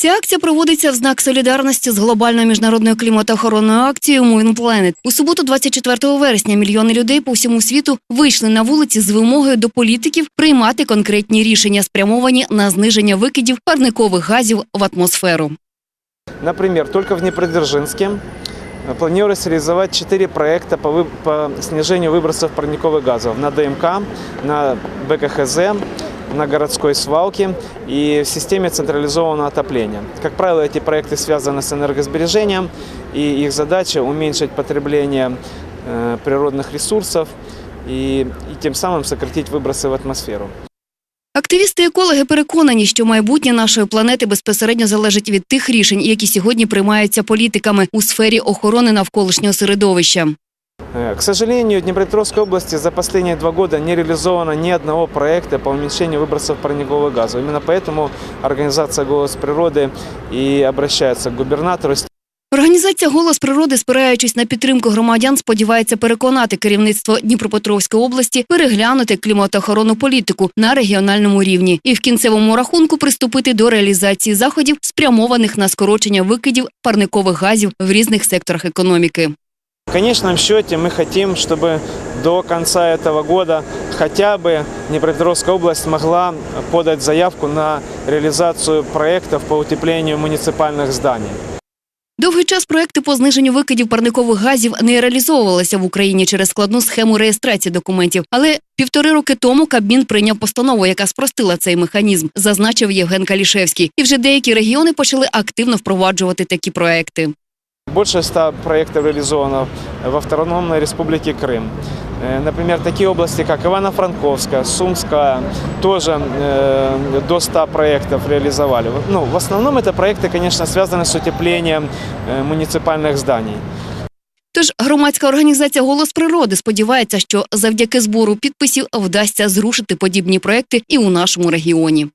Ця акція проводиться в знак солідарності з глобальною міжнародною кліматоохоронною акцією Moving Planet. У суботу, 24 вересня, мільйони людей по всьому світу вийшли на вулиці з вимогою до політиків приймати конкретні рішення, спрямовані на зниження викидів парникових газів в атмосферу. Например, только в Днепродзержинске э, планируется реализовать четыре проекта по, вы- по снижению выбросов парниковых газов на ДМК, на БКХЗ, на городской свалке и в системе централизованного отопления. Как правило, эти проекты связаны с энергосбережением, и их задача уменьшить потребление э, природных ресурсов и, и тем самым сократить выбросы в атмосферу. Активісти і екологи переконані, що майбутнє нашої планети безпосередньо залежить від тих рішень, які сьогодні приймаються політиками у сфері охорони навколишнього середовища. Э, К сожалению, в Днепропетровской области за последние два года не реализовано ни одного проекта по уменьшению выбросов парниковых газов. Именно поэтому организация «Голос природы» и обращается к губернатору с Організація Голос природи, спираючись на підтримку громадян, сподівається переконати керівництво Дніпропетровської області переглянути кліматоохоронну політику на регіональному рівні і в кінцевому рахунку приступити до реалізації заходів, спрямованих на скорочення викидів парникових газів в різних секторах економіки. В конечном счете мы хотим, чтобы до конца этого года хотя бы Днепропетровская область могла подать заявку на реализацию проектов по утеплению муниципальных зданий. Довгий час проекти по зниженню викидів парникових газів не реалізовувалися в Україні через складну схему реєстрації документів. Але півтори роки тому Кабмін прийняв постанову, яка спростила цей механізм, зазначив Євген Калішевський. І вже деякі регіони почали активно впроваджувати такі проекти. Больше ста проектов реализовано в Автономной Республике Крым. Э, Например, такие области, как Ивано-Франковская, Сумская, тоже э, до 100 проектов реализовали. Ну, в основном это проекты, конечно, связаны с утеплением э, муниципальных зданий. Тож громадська організація Голос природи сподівається, що завдяки збору підписів вдасться зрушити подібні проекти і у нашому регіоні.